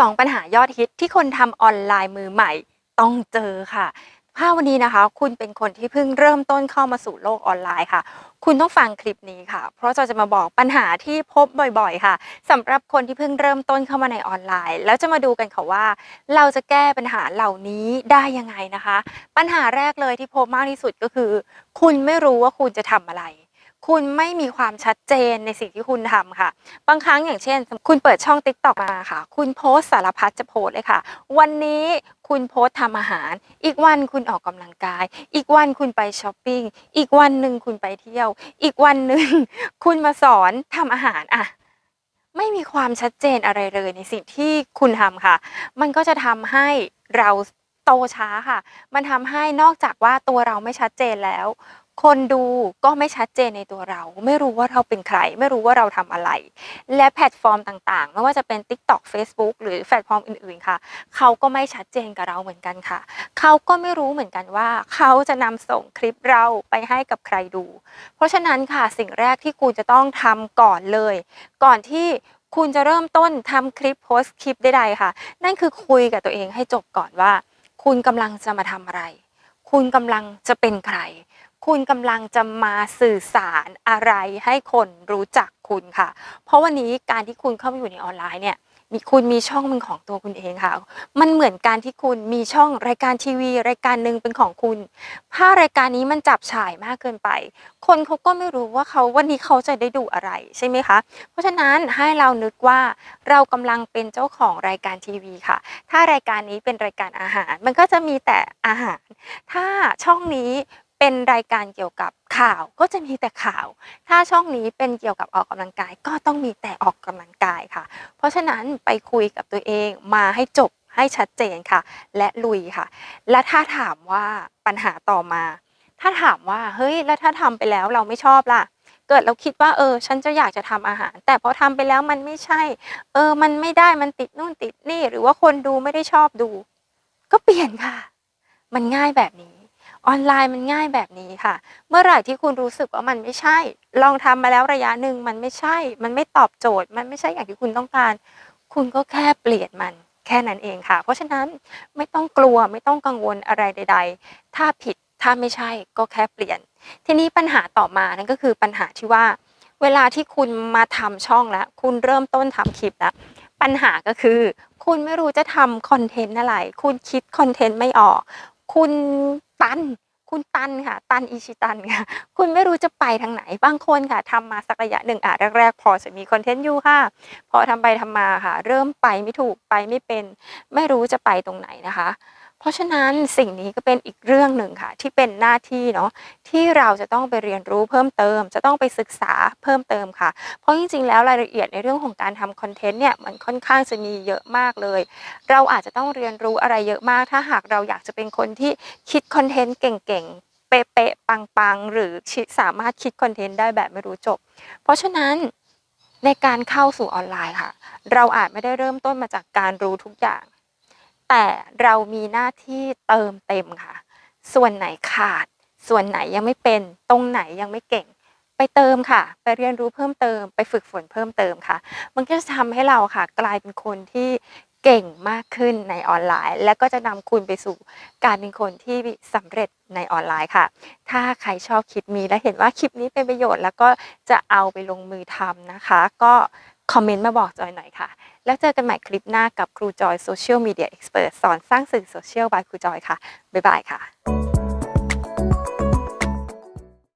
2ปัญหายอดฮิตที่คนทำออนไลน์มือใหม่ต้องเจอค่ะ ถ้าวันนี้นะคะ คุณเป็นคนที่เพิ่งเริ่มต้นเข้ามาสู่โลกออนไลน์ค่ะ คุณต้องฟังคลิปนี้ค่ะ เพราะเราจะมาบอกปัญหาที่พบบ่อยๆ ค่ะสำหรับคนที่เพิ่งเริ่มต้นเข้ามาในออนไลน์ แล้วจะมาดูกันค่ะว่า เราจะแก้ปัญหาเหล่านี้ได้ยังไงนะคะ ปัญหาแรกเลยที่พบมากที่สุดก็คือ คุณไม่รู้ว่าคุณจะทำอะไร คุณไม่มีความชัดเจนในสิ่งที่คุณทำค่ะ บางครั้งอย่างเช่น คุณเปิดช่อง t ิ k t o k มาค่ะ คุณโพสสารพัดจะโพสเลยค่ะ วันนี้คุณโพสต์ทำอาหาร อีกวันคุณออกกำลังกาย อีกวันคุณไปช้อปปิ้ง อีกวันหนึ่งคุณไปเที่ยว อีกวันหนึ่งคุณมาสอนทำอาหารอะไม่มีความชัดเจนอะไรเลยในสิ่งที่คุณทำค่ะ มันก็จะทำให้เราโตช้าค่ะ มันทำให้นอกจากว่าตัวเราไม่ชัดเจนแล้ว คนดูก็ไม่ชัดเจนในตัวเรา ไม่รู้ว่าเราเป็นใคร ไม่รู้ว่าเราทำอะไร และแพลตฟอร์มต่างๆ ไม่ว่าจะเป็น TikTok Facebook หรือแพลตฟอร์มอื่นๆค่ะ เขาก็ไม่ชัดเจนกับเราเหมือนกันค่ะ เขาก็ไม่รู้เหมือนกันว่า เขาจะนำส่งคลิปเราไปให้กับใครดู เพราะฉะนั้นค่ะสิ่งแรกที่คุณจะต้องทำก่อนเลย ก่อนที่คุณจะเริ่มต้นทำคลิปโพสต์คลิปใดๆค่ะ นั่นคือคุยกับตัวเองให้จบก่อนว่า คุณกำลังจะมาทำอะไร คุณกำลังจะเป็นใคร คุณกำลังจะมาสื่อสารอะไรให้คนรู้จักคุณค่ะ เพราะวันนี้การที่คุณเข้ามาอยู่ในออนไลน์เนี่ยมีคุณมีช่องเป็นของตัวคุณเองค่ะ มันเหมือนการที่คุณมีช่องรายการทีวี รายการหนึ่งเป็นของคุณ ถ้ารายการนี้มันจับฉายมากเกินไป คนเขาก็ไม่รู้ว่าเขาวันนี้เขาจะได้ดูอะไรใช่ไหมคะ เพราะฉะนั้นให้เรานึกว่าเรากำลังเป็นเจ้าของรายการทีวีค่ะ ถ้ารายการนี้เป็นรายการอาหาร มันก็จะมีแต่อาหาร ถ้าช่องนี้ เป็นรายการเกี่ยวกับข่าวก็จะมีแต่ข่าว ถ้าช่องนี้เป็นเกี่ยวกับออกกำลังกาย ก็ต้องมีแต่ออกกำลังกายค่ะ เพราะฉะนั้นไปคุยกับตัวเองมาให้จบให้ชัดเจนค่ะ และลุยค่ะ และถ้าถามว่าปัญหาต่อมา ถ้าถามว่าเฮ้ยแล้วถ้าทำไปแล้วเราไม่ชอบล่ะ เกิดเราคิดว่าเออ ฉันจะอยากจะทำอาหาร แต่พอทำไปแล้วมันไม่ใช่ เออ มันไม่ได้มันติดนู่นติดนี่ หรือว่าคนดูไม่ได้ชอบดู ก็เปลี่ยนค่ะ มันง่ายแบบนี้ ออนไลน์มันง่ายแบบนี้ค่ะ เมื่อไหร่ที่คุณรู้สึกว่ามันไม่ใช่ ลองทำมาแล้วระยะหนึ่งมันไม่ใช่ มันไม่ตอบโจทย์ มันไม่ใช่อย่างที่คุณต้องการ คุณก็แค่เปลี่ยนมันแค่นั้นเองค่ะ เพราะฉะนั้นไม่ต้องกลัวไม่ต้องกังวลอะไรใด ๆ ถ้าผิดถ้าไม่ใช่ก็แค่เปลี่ยน ทีนี้ปัญหาต่อมานั่นก็คือปัญหาที่ว่า เวลาที่คุณมาทำช่องแล้ว คุณเริ่มต้นทำคลิปแล้ว ปัญหาก็คือ คุณไม่รู้จะทำคอนเทนต์อะไร คุณคิดคอนเทนต์ไม่ออก คุณ ตัน คุณตันค่ะ ตันอิชิตันค่ะ คุณไม่รู้จะไปทางไหน บางคนค่ะทำมาสักระยะหนึ่งอะแรกๆ พอจะมีคอนเทนต์อยู่ค่ะ พอทำไปทำมาค่ะ เริ่มไปไม่ถูกไปไม่เป็น ไม่รู้จะไปตรงไหนนะคะ เพราะฉะนั้นสิ่งนี้ก็เป็นอีกเรื่องหนึ่งค่ะ ที่เป็นหน้าที่เนาะที่เราจะต้องไปเรียนรู้เพิ่มเติม จะต้องไปศึกษาเพิ่มเติมค่ะ เพราะจริงๆ แล้วรายละเอียดในเรื่องของการทำคอนเทนต์เนี่ยมันค่อนข้างจะมีเยอะมากเลย เราอาจจะต้องเรียนรู้อะไรเยอะมาก ถ้าหากเราอยากจะเป็นคนที่คิดคอนเทนต์เก่งๆ เป๊ะๆ ปังๆ หรือสามารถคิดคอนเทนต์ได้แบบไม่รู้จบ เพราะฉะนั้นในการเข้าสู่ออนไลน์ค่ะ เราอาจไม่ได้เริ่มต้นมาจากการรู้ทุกอย่าง แต่เรามีหน้าที่เติมเต็มค่ะ ส่วนไหนขาด ส่วนไหนยังไม่เป็น ตรงไหนยังไม่เก่ง ไปเติมค่ะ ไปเรียนรู้เพิ่มเติม ไปฝึกฝนเพิ่มเติมค่ะ มันก็จะทำให้เราค่ะ กลายเป็นคนที่เก่งมากขึ้นในออนไลน์ และก็จะนำคุณไปสู่การเป็นคนที่สำเร็จในออนไลน์ค่ะ ถ้าใครชอบคลิปนี้และเห็นว่าคลิปนี้เป็นประโยชน์ แล้วก็จะเอาไปลงมือทำนะคะ ก็ คอมเมนต์มาบอกจอยหน่อยค่ะ แล้วเจอกันใหม่คลิปหน้ากับครูจอยโซเชียลมีเดียเอ็กซ์เพรสสอนสร้างสื่อโซเชียลบายครูจอยค่ะ บ๊ายบายค่ะ